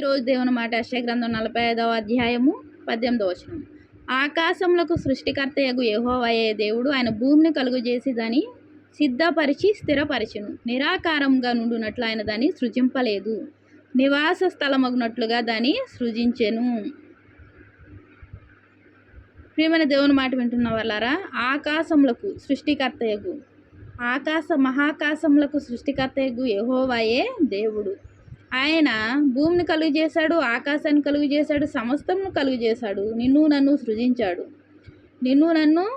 ఈరోజు దేవుని మాట అక్షయ గ్రంథం నలభై ఐదవ అధ్యాయము పద్దెనిమిదవ వచనం. ఆకాశములకు సృష్టికర్తయగు యెహోవాయే దేవుడు ఆయన భూమిని కలుగు చేసి దాన్ని సిద్ధపరిచి స్థిరపరచును. నిరాకారంగా నుండునట్లు ఆయన దాన్ని సృజింపలేదు. నివాస స్థలమగునట్లుగా దాన్ని సృజించెను. ప్రియమైన దేవుని మాట వింటున్న వాళ్ళారా ఆకాశములకు సృష్టికర్తయగు ఆకాశ మహాకాశములకు సృష్టికర్తయగు యెహోవాయే దేవుడు. ఆయన భూమిని కలుగు చేశాడు ఆకాశాన్ని కలుగు చేశాడు సమస్తమును కలుగు చేశాడు. నిన్ను నన్ను సృజించాడు. నిన్ను నన్ను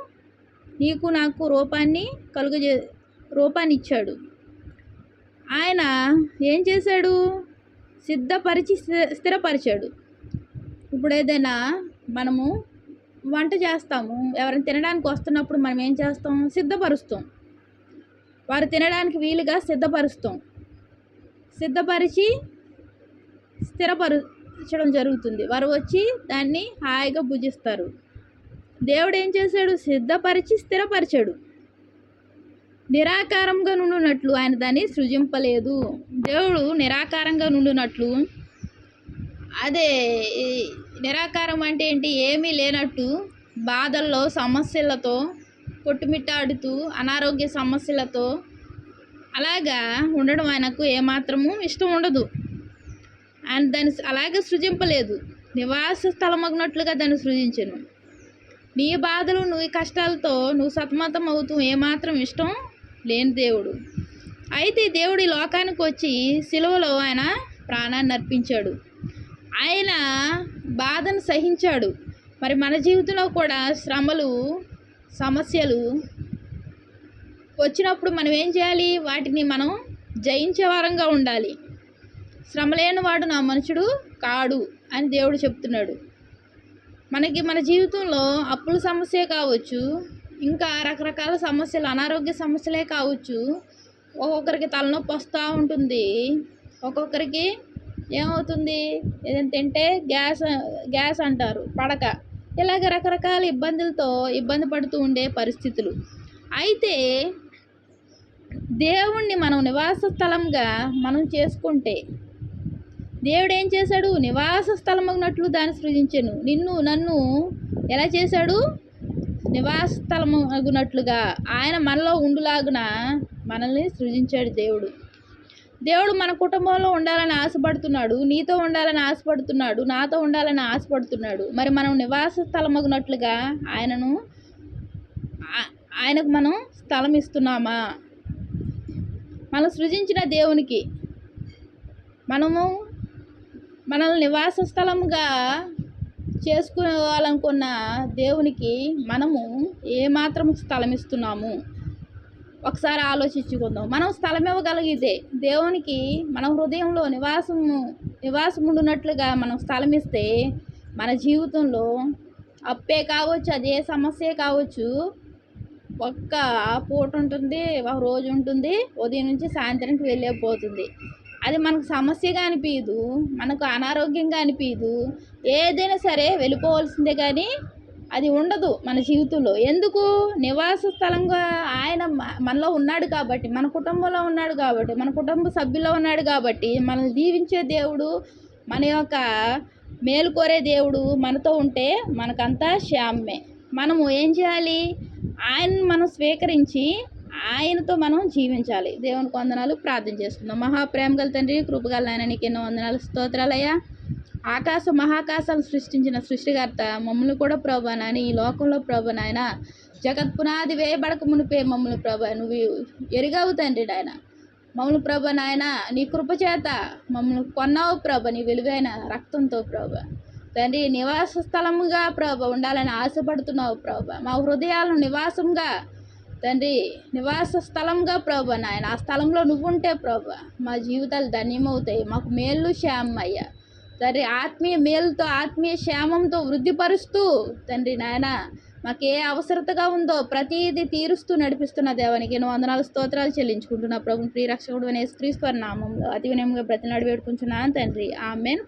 నీకు నాకు రూపాన్ని కలుగు చే రూపాన్ని ఇచ్చాడు ఆయన ఏం చేశాడు? సిద్ధపరిచి స్థి- స్థిరపరిచాడు. ఇప్పుడు ఏదైనా మనము వంట చేస్తాము. ఎవరైనా తినడానికి వస్తున్నప్పుడు మనం ఏం చేస్తాం? సిద్ధపరుస్తాం. వారు తినడానికి వీలుగా సిద్ధపరుస్తాం. సిద్ధపరిచి స్థిరపరచడం జరుగుతుంది. వారు వచ్చి దాన్ని హాయిగా భుజిస్తారు. దేవుడు ఏం చేశాడు? సిద్ధపరిచి స్థిరపరిచాడు. నిరాకారంగా నుండునట్లు ఆయన దాన్ని సృజింపలేదు. దేవుడు నిరాకారంగా నుండునట్లు అదే నిరాకారం అంటే ఏంటి? ఏమీ లేనట్టు బాధల్లో సమస్యలతో కొట్టుమిట్టాడుతూ అనారోగ్య సమస్యలతో అలాగా ఉండడం ఆయనకు ఏమాత్రము ఇష్టం ఉండదు. ఆయన దాన్ని అలాగే సృజింపలేదు. నివాస స్థలమగినట్లుగా దాన్ని సృజించను. నీ బాధలు నీ కష్టాలతో నువ్వు సతమతం అవుతూ ఏమాత్రం ఇష్టం లేని దేవుడు. అయితే దేవుడు ఈ లోకానికి వచ్చి సిలువలో ఆయన ప్రాణాన్ని అర్పించాడు. ఆయన బాధను సహించాడు. మరి మన జీవితంలో కూడా శ్రమలు సమస్యలు వచ్చినప్పుడు మనం ఏం చేయాలి? వాటిని మనం జయించే వారంగా ఉండాలి. శ్రమ లేనివాడు నా మనుషుడు కాడు అని దేవుడు చెప్తున్నాడు. మనకి మన జీవితంలో అప్పుల సమస్యే కావచ్చు ఇంకా రకరకాల సమస్యలు అనారోగ్య సమస్యలే కావచ్చు. ఒక్కొక్కరికి తలనొప్పి వస్తూ ఉంటుంది. ఒక్కొక్కరికి ఏమవుతుంది? ఏదైనా తింటే గ్యాస్ గ్యాస్ అంటారు పడక. ఇలాగ రకరకాల ఇబ్బందులతో ఇబ్బంది పడుతూ ఉండే పరిస్థితులు. అయితే దేవుణ్ణి మనం నివాస స్థలంగా మనం చేసుకుంటే దేవుడు ఏం చేశాడు? నివాస స్థలమగినట్లు దాన్ని సృజించాను. నిన్ను నన్ను ఎలా చేశాడు? నివాస స్థలమగునట్లుగా ఆయన మనలో ఉండులాగున మనల్ని సృజించాడు దేవుడు. దేవుడు మన కుటుంబంలో ఉండాలని ఆశపడుతున్నాడు. నీతో ఉండాలని ఆశపడుతున్నాడు. నాతో ఉండాలని ఆశపడుతున్నాడు. మరి మనం నివాస స్థలమగినట్లుగా ఆయనను ఆయనకు మనం స్థలం ఇస్తున్నామా మనం సృజించిన దేవునికి మనము మనల్ని నివాస స్థలంగా చేసుకోవాలనుకున్న దేవునికి మనము ఏమాత్రం స్థలం ఇస్తున్నాము ఒకసారి ఆలోచించుకుందాం. మనం స్థలం ఇవ్వగలిగితే దేవునికి మన హృదయంలో నివాసము నివాసం ఉండునట్లుగా మనం స్థలం ఇస్తే మన జీవితంలో అప్పే కావచ్చు అదే సమస్యే కావచ్చు ఒక్క పూట ఉంటుంది ఒక రోజు ఉంటుంది ఉదయం నుంచి సాయంత్రానికి వెళ్ళిపోతుంది. అది మనకు సమస్యగా అనిపించదు మనకు అనారోగ్యంగా అనిపించదు ఏదైనా సరే వెళ్ళిపోవాల్సిందే కానీ అది ఉండదు మన జీవితంలో. ఎందుకు? నివాస స్థలంగా ఆయన మనలో ఉన్నాడు కాబట్టి మన కుటుంబంలో ఉన్నాడు కాబట్టి మన కుటుంబ సభ్యుల్లో ఉన్నాడు కాబట్టి మనల్ని దీవించే దేవుడు మన యొక్క మేలు కోరే దేవుడు మనతో ఉంటే మనకంతా శ్యామ్మే మనము ఏం చేయాలి? ఆయనను మనం స్వీకరించి ఆయనతో మనం జీవించాలి. దేవునికి వందనాలు ప్రార్థన చేసుకుందాం. మహాప్రేమ గల తండ్రి కృపగల నాయన నీకు ఎన్నో వందనాలు స్తోత్రాలయ్యా. ఆకాశ మహాకాశాలు సృష్టించిన సృష్టికర్త మమ్మల్ని కూడా ప్రభా నాయన ఈ లోకంలో ప్రభా నాయన. జగత్ పునాది వేయబడక మునిపే మమ్మల్ని ప్రభా నువ్వు ఎరిగవు తండ్రి నాయన. మమ్మల్ని ప్రభ నాయన నీ కృపచేత మమ్మల్ని కొన్నావు ప్రభ నీ విలువైన రక్తంతో ప్రభ. తండ్రి నివాస స్థలముగా ప్రభ ఉండాలని ఆశపడుతున్నావు ప్రభ. మా హృదయాలను నివాసంగా తండ్రి నివాస స్థలంగా ప్రభ నాయన ఆ స్థలంలో నువ్వుంటే ప్రభ మా జీవితాలు ధన్యమవుతాయి. మాకు మేలు శ్యామం తండ్రి ఆత్మీయ మేలుతో ఆత్మీయ క్షేమంతో వృద్ధిపరుస్తూ తండ్రి నాయన మాకు ఏ అవసరతగా ఉందో ప్రతిదీ తీరుస్తూ నడిపిస్తున్న దేవానికి ఎన్నో వందనాలు స్తోత్రాలు చెల్లించుకుంటున్నా ప్రభు. ప్రియరక్షకుడు అనే క్రీస్తు నామంలో అతి వినయంగా ప్రతి నడిపెట్టుకుంటున్నాను తండ్రి. ఆమెన్.